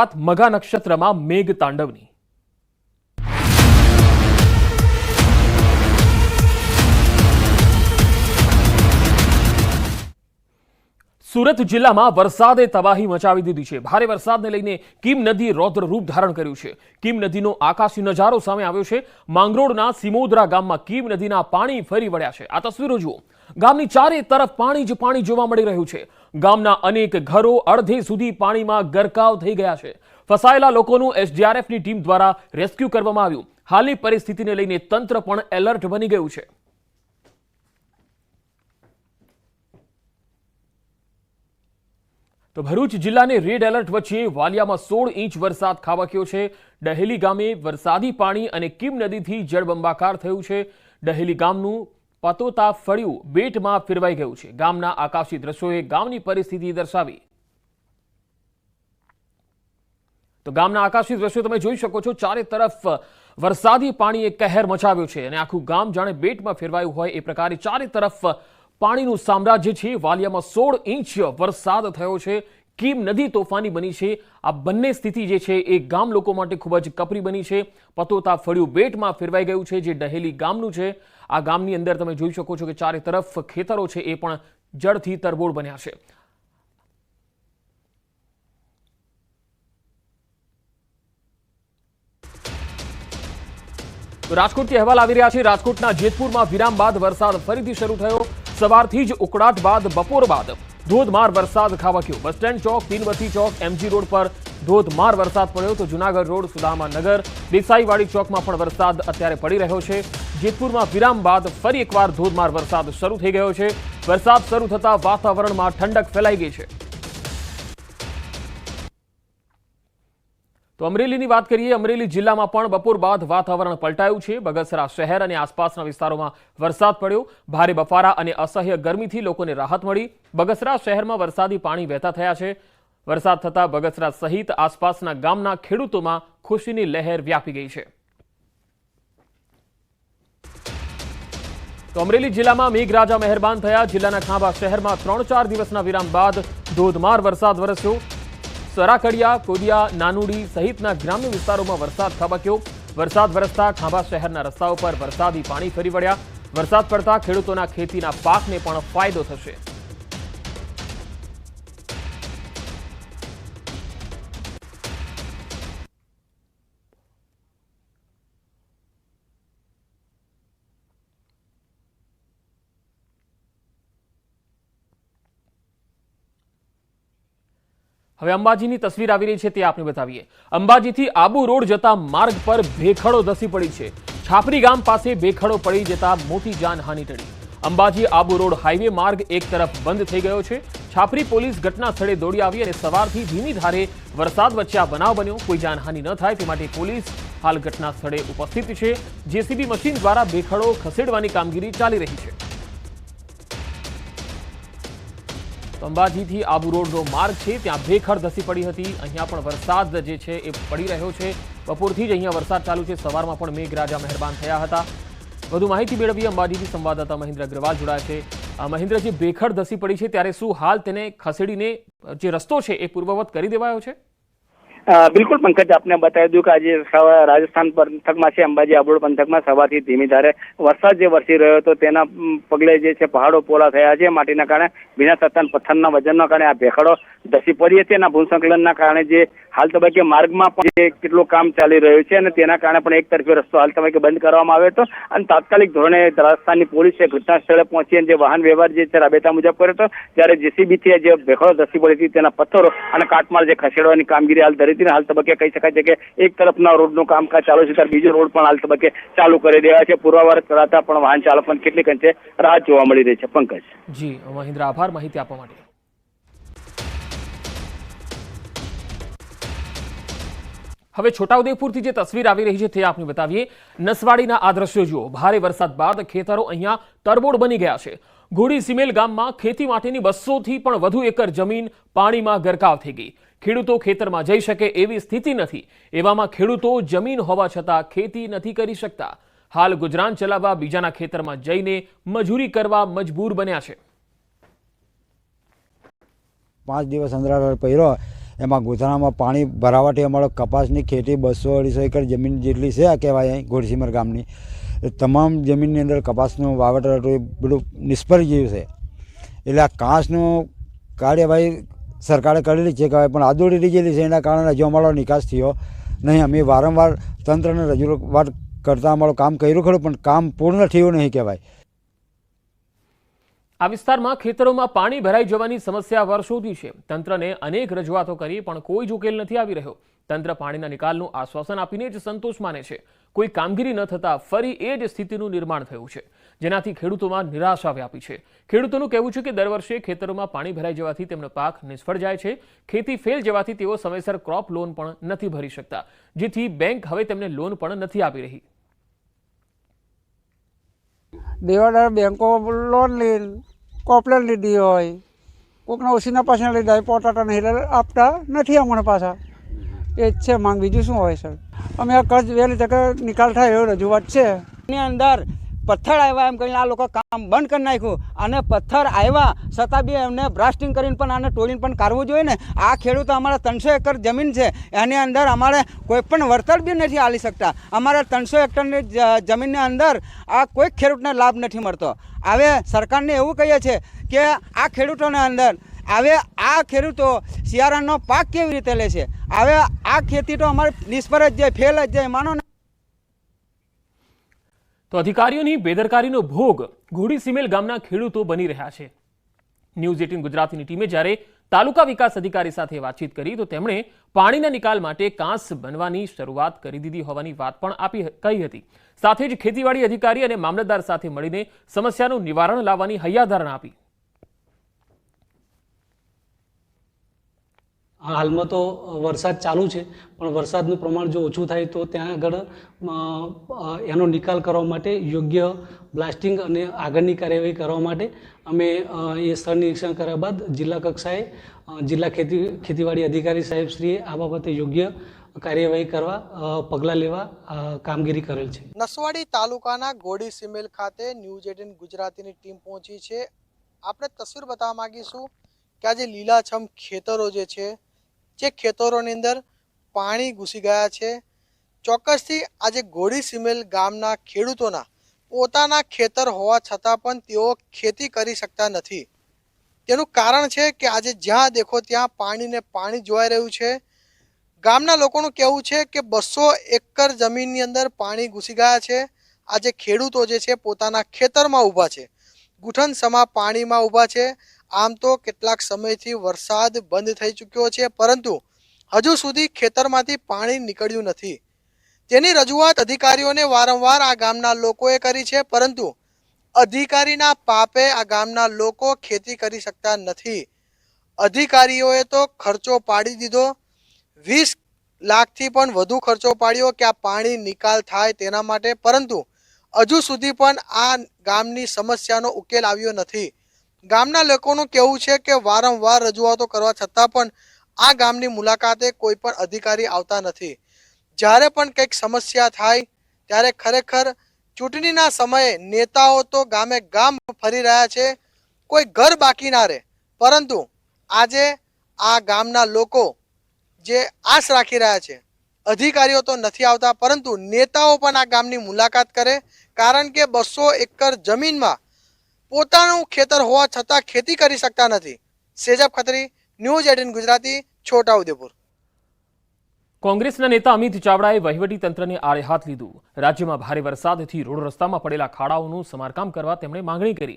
વાત મઘા નક્ષત્રમાં મેઘ તાંડવની. સુરત જિલ્લામાં વરસાદે તબાહી મચાવી દીધી છે. ભારે વરસાદને લઈને કિમ નદી રૌદ્ર રૂપ ધારણ કર્યું છે. કિમ નદીનો આકાશી નજારો સામે આવ્યો છે. માંગરોળના સિમોદરા ગામમાં કીમ નદીના પાણી ફરી વળ્યા છે. આ તસવીરો જુઓ. ગામની ચારે તરફ પાણી જ પાણી જોવા મળી રહ્યું છે. ગામના અનેક ઘરો અડધે સુધી પાણીમાં ગરકાવ થઈ ગયા છે. ફસાયેલા લોકોનું એસડીઆરએફની ટીમ દ્વારા રેસ્ક્યુ કરવામાં આવ્યું. હાલની પરિસ્થિતિને લઈને તંત્ર પણ એલર્ટ બની ગયું છે. તો ભરૂચ જિલ્લાને રેડ એલર્ટ વચ્ચે વાલિયામાં સોળ ઇંચ વરસાદ ખાબક્યો છે. ડહેલી ગામે વરસાદી પાણી અને કીમ નદીથી જળબંબાકાર થયું છે. ડહેલી ગામનું પતોતા ફળિયું બેટમાં ફેરવાઈ ગયું છે. ગામના આકાશી દ્રશ્યોએ ગામની પરિસ્થિતિ દર્શાવી. તો ગામના આકાશી દ્રશ્યો તમે જોઈ શકો છો. ચારે તરફ વરસાદી પાણીએ કહેર મચાવ્યો છે અને આખું ગામ જાણે બેટમાં ફેરવાયું હોય એ પ્રકારે ચારે તરફ પાણીનું સામ્રાજ્ય છે. વાલિયામાં સોળ ઇંચ વરસાદ થયો છે. કીમ નદી તોફાની બની છે. આ બંને સ્થિતિ જે છે એ ગામ લોકો માટે ખૂબ જ કપરી બની છે. પતોતા ફળિયું બેટમાં ફેરવાઈ ગયું છે, જે ડહેલી ગામનું છે. આ ગામની અંદર તમે જોઈ શકો છો કે ચારે તરફ ખેતરો છે, એ પણ જળથી તરબોળ બન્યા છે. રાજકોટથી અહેવાલ આવી રહ્યા છે. રાજકોટના જેતપુરમાં વિરામ બાદ વરસાદ ફરીથી શરૂ થયો. સવારથી જ ઉકળાટ બાદ બપોર બાદ ધોધમાર વરસાદ ખાબક્યો. બસ સ્ટેન્ડ ચોક તીનવથી ચોક, એમજી રોડ પર ધોધમાર વરસાદ પડ્યો તો જુનાગઢ રોડ, સુદામા નગર, દેસાઈવાડી ચોકમાં પણ વરસાદ અત્યારે પડી રહ્યો છે. જેતપુરમાં વિરામ બાદ ફરી એકવાર ધોધમાર વરસાદ શરૂ થઈ ગયો છે. વરસાદ શરૂ થતાં વાતાવરણમાં ઠંડક ફેલાઈ ગઈ છે. તો અમરેલીની વાત કરીએ, અમરેલી જિલ્લામાં પણ બપોર બાદ વાતાવરણ પલટાયું છે. બગસરા શહેર અને આસપાસના વિસ્તારોમાં વરસાદ પડ્યો. ભારે બફારા અને અસહ્ય ગરમીથી લોકોને રાહત મળી. બગસરા શહેરમાં વરસાદી પાણી વહેતા થયા છે. વરસાદ થતાં બગસરા સહિત આસપાસના ગામના ખેડૂતોમાં ખુશીની લહેર વ્યાપી ગઈ છે. તો અમરેલી જિલ્લામાં મેઘરાજા મહેરબાન થયા. જિલ્લાના ખાંભા શહેરમાં ત્રણ ચાર દિવસના વિરામ બાદ ધોધમાર વરસાદ વરસ્યો. સરાકડિયા કોડિયા નાનુડી સહિતના ગ્રામ્ય વિસ્તારોમાં વરસાદ ખાબક્યો. વરસાદ વરસતા ખાંભા શહેરના રસ્તાઓ પર વરસાદી પાણી ફરી વળ્યા. વરસાદ પડતા ખેડૂતોના ખેતીના પાકને પણ ફાયદો થશે. હવે અંબાજીની તસવીર આવી રહી છે તે આપને બતાવીએ. અંબાજીથી આબુ રોડ જતા માર્ગ પર ભેખડો ધસી પડી છે. છાપરી ગામ પાસે ભેખડો પડી જતા મોટી જાનહાનિ ટળી. અંબાજી આબુ રોડ હાઈવે માર્ગ એક તરફ બંધ થઈ ગયો છે. છાપરી પોલીસ ઘટના સ્થળે દોડી આવી અને સવારથી ધીમી ધારે વરસાદ વચ્ચે આ બનાવ બન્યો. કોઈ જાનહાનિ ન થાય તે માટે પોલીસ હાલ ઘટના સ્થળે ઉપસ્થિત છે. જેસીબી મશીન દ્વારા ભેખડો ખસેડવાની કામગીરી ચાલી રહી છે. તો અંબાજીથી આબુ રોડનો માર્ગ છે, ત્યાં ભેખર ધસી પડી હતી. અહીંયા પણ વરસાદ જે છે એ પડી રહ્યો છે. બપોરથી જ અહીંયા વરસાદ ચાલુ છે. સવારમાં પણ મેઘરાજા મહેરબાન થયા હતા. વધુ માહિતી મેળવીએ અંબાજીથી સંવાદદાતા મહેન્દ્ર અગ્રવાલ જોડાયા છે. મહેન્દ્ર, જે ભેખડ ધસી પડી છે, ત્યારે શું હાલ તેને ખસેડીને જે રસ્તો છે એ પૂર્વવત કરી દેવાયો છે? બિલકુલ પંકજ, આપને બતાવી દઉં કે આજે રાજસ્થાન પંથકમાં છે, અંબાજી આબોડ પંથકમાં સવારથી ધીમી ધારે વરસાદ જે વરસી રહ્યો હતો, તેના પગલે જે છે પહાડો પોલા થયા છે, માટીના કારણે ભીના સત્તાન પથ્થરના વજનના કારણે આ ભેખડો ધસી પડી હતી અને ભૂસંકલનના કારણે જે હાલ તબક્કે માર્ગમાં પણ કેટલું કામ ચાલી રહ્યું છે અને તેના કારણે પણ એક તરફી રસ્તો હાલ તબક્કે બંધ કરવામાં આવ્યો હતો અને તાત્કાલિક ધોરણે રાજસ્થાનની પોલીસે ઘટના સ્થળે પહોંચી અને જે વાહન વ્યવહાર જે છે રાબેતા મુજબ કર્યો હતો, ત્યારે જેસીબીથી જે ભેખડો ધસી પડી હતી, તેના પથ્થરો અને કાટમાળ જે ખસેડવાની કામગીરી હાલ ધરી હતી ને હાલ તબક્કે કહી શકાય છે કે એક તરફના રોડનું કામકાજ ચાલુ છે, ત્યારે બીજો રોડ પણ હાલ તબક્કે ચાલુ કરી દેવાય છે. પૂર્વાવાર કરાતા પણ વાહન ચાલકોને કેટલીક અંશે રાહત જોવા મળી રહી છે. પંકજ. જી, મહિન્દ્ર, આભાર. માહિતી આપવા માટે. હવે છોટાઉદેપુરથી જે તસવીર આવી રહી છે તે આપને બતાવીએ. નસવાડીના આ દ્રશ્યો જુઓ. ભારે વરસાદ બાદ ખેતરો અહીંયા તરબોળ બની ગયા છે. ઘોડી સિમેલ ગામમાં ખેતી માટેની બસોથી પણ વધુ એકર જમીન પાણીમાં ગરકાવ થઈ ગઈ. ખેડૂતો ખેતરમાં જઈ શકે એવી સ્થિતિ નથી. એવામાં ખેડૂતો જમીન હોવા છતાં ખેતી નથી કરી શકતા. હાલ ગુજરાન ચલાવવા બીજાના ખેતરમાં જઈને મજૂરી કરવા મજબૂર બન્યા છે. પાંચ દિવસ અંદરાળ પહેરો, એમાં ગોધરામાં પાણી ભરાવાથી અમારો કપાસની ખેતી બસો અઢીસો એકર જમીન જેટલી છે, આ કહેવાય ગોરસીમર ગામની. તમામ જમીનની અંદર કપાસનું વાવેતર બધું નિષ્ફળ ગયું છે. એટલે આ કાંસનું કાર્યવાહી સરકારે કરેલી છે કહેવાય પણ આદોડી લીધેલી છે. એના કારણે હજુ અમારો નિકાસ થયો નહીં. અમે વારંવાર તંત્રને રજૂઆત કરતાં અમારું કામ કર્યું ખરું, પણ કામ પૂર્ણ થયું નહીં કહેવાય. આ વિસ્તારમાં ખેતરોમાં પાણી ભરાઈ જવાની સમસ્યા વર્ષોથી છે. તંત્રને અનેક રજૂઆતો કરી, પણ કોઈ જ ઉકેલ નથી આવી રહ્યો. તંત્ર પાણીના નિકાલનું આશ્વાસન આપીને જ સંતોષ માને છે. કોઈ કામગીરી ન થતાં ફરી એ જ સ્થિતિનું નિર્માણ થયું છે. જેનાથી ખેડૂતોમાં નિરાશા વ્યાપી છે. ખેડૂતોનું કહેવું છે કે દર વર્ષે ખેતરોમાં પાણી ભરાઈ જવાથી તેમનો પાક નિષ્ફળ જાય છે. ખેતી ફેલ જવાથી તેઓ સમયસર ક્રોપ લોન પણ નથી ભરી શકતા. જેથી બેંક હવે તેમને લોન પણ નથી આપી રહી. દેવાદાર બેંકો લોન લે કોપલેટ લીધી હોય. કોકના ઓછીના પાછળ લીધા હોય પોટાટા નહીં આપતા નથી અમને પાછા. એ જ છે માંગ. બીજું શું હોય, સર? અમે આ કર્જ વહેલી તકે નિકાલ થાય એવો રજૂઆત છે. એની અંદર પથ્થર આવ્યા એમ કહીને આ લોકો કામ બંધ કરી નાખ્યું. અને પથ્થર આવ્યા છતાં બી એમને બ્રાસ્ટિંગ કરીને પણ આને ટોળીને પણ કાઢવું જોઈએ ને. આ ખેડૂતો અમારા ત્રણસો એકર જમીન છે. એની અંદર અમારે કોઈ પણ વળતર બી નથી આલી શકતા. અમારે ત્રણસો એકરની જમીનની અંદર આ કોઈ ખેડૂતને લાભ નથી મળતો. હવે સરકારને એવું કહીએ છીએ કે આ ખેડૂતોને અંદર હવે આ ખેડૂતો શિયાળાનો પાક કેવી રીતે લે છે? હવે આ ખેતી તો અમારે નિષ્ફળ જ જાય, ફેલ જ જાય, માનો ને. તો અધિકારીઓની બેદરકારીનો ભોગ ઘોડી સિમેલ ગામના ખેડૂતો બની રહ્યા છે. ન્યૂઝ એટીન ગુજરાતીની ટીમે જ્યારે તાલુકા વિકાસ અધિકારી સાથે વાતચીત કરી, તો તેમણે પાણીના નિકાલ માટે કાંસ બનવાની શરૂઆત કરી દીધી હોવાની વાત પણ આપી કહી હતી. સાથે જ ખેતીવાડી અધિકારી અને મામલતદાર સાથે મળીને સમસ્યાનું નિવારણ લાવવાની હૈયાધારણા આપી. હાલમાં તો વરસાદ ચાલુ છે, પણ વરસાદનું પ્રમાણ જો ઓછું થાય તો ત્યાં આગળ એનો નિકાલ કરવા માટે યોગ્ય બ્લાસ્ટિંગ અને આગળની કાર્યવાહી કરવા માટે અમે એ સ્થળ નિરીક્ષણ કર્યા બાદ જિલ્લા કક્ષાએ જિલ્લા ખેતી, ખેતીવાડી અધિકારી સાહેબશ્રીએ આ બાબતે યોગ્ય કાર્યવાહી કરવા પગલાં લેવા કામગીરી કરેલ છે. નસવાડી તાલુકાના ગોડી સિમેલ ખાતે ન્યૂઝ એટીન ગુજરાતીની ટીમ પહોંચી છે. આપણે તસવીર બતાવવા માંગીશું કે આ જે લીલાછમ ખેતરો જે છે જે ખેતરોની અંદર પાણી ઘૂસી ગયા છે. ચોક્કસથી આજે ઘોડી સિમેલ ગામના ખેડૂતોના પોતાના ખેતર હોવા છતાં પણ તેઓ ખેતી કરી શકતા નથી. તેનું કારણ છે કે આજે જ્યાં દેખો ત્યાં પાણીને પાણી જોવાઈ રહ્યું છે. ગામના લોકોનું કહેવું છે કે બસો એકર જમીનની અંદર પાણી ઘૂસી ગયા છે. આજે ખેડૂતો જે છે પોતાના ખેતરમાં ઊભા છે. ગુઠન સમા પાણીમાં ઊભા છે. આમ તો કેટલાક સમયથી વરસાદ બંધ થઈ ચૂક્યો છે, પરંતુ હજુ સુધી ખેતરમાંથી પાણી નીકળ્યું નથી. તેની રજૂઆત અધિકારીઓને વારંવાર આ ગામના લોકોએ કરી છે, પરંતુ અધિકારીના પાપે આ ગામના લોકો ખેતી કરી શકતા નથી. અધિકારીઓએ તો ખર્ચો પાડી દીધો. વીસ લાખથી પણ વધુ ખર્ચો પાડ્યો કે આ પાણી નિકાલ થાય તેના માટે, પરંતુ હજુ સુધી પણ આ ગામની સમસ્યાનો ઉકેલ આવ્યો નથી. ગામના લોકોનું કહેવું છે કે વારંવાર રજૂઆતો કરવા છતાં પણ આ ગામની મુલાકાતે કોઈ પણ અધિકારી આવતા નથી. જ્યારે પણ કંઈક સમસ્યા થાય, ત્યારે ખરેખર ચૂંટણીના સમયે નેતાઓ તો ગામે ગામ ફરી રહ્યા છે, કોઈ ઘર બાકી ના રહે. પરંતુ આજે આ ગામના લોકો જે આશ રાખી રહ્યા છે, અધિકારીઓ તો નથી આવતા, પરંતુ નેતાઓ પણ આ ગામની મુલાકાત કરે, કારણ કે બસો એકર જમીનમાં પોતાનું ખેતર હોવા છતાં ખેતી કરી શકતા નથી. સેજબ ખત્રી, ન્યૂઝ એટીન ગુજરાતી, છોટાઉદેપુર. કોંગ્રેસના નેતા અમિત ચાવડાએ વહીવટી તંત્રને આડે હાથ લીધું. રાજ્યમાં ભારે વરસાદથી રોડ રસ્તામાં પડેલા ખાડાઓનું સમારકામ કરવા તેમણે માંગણી કરી.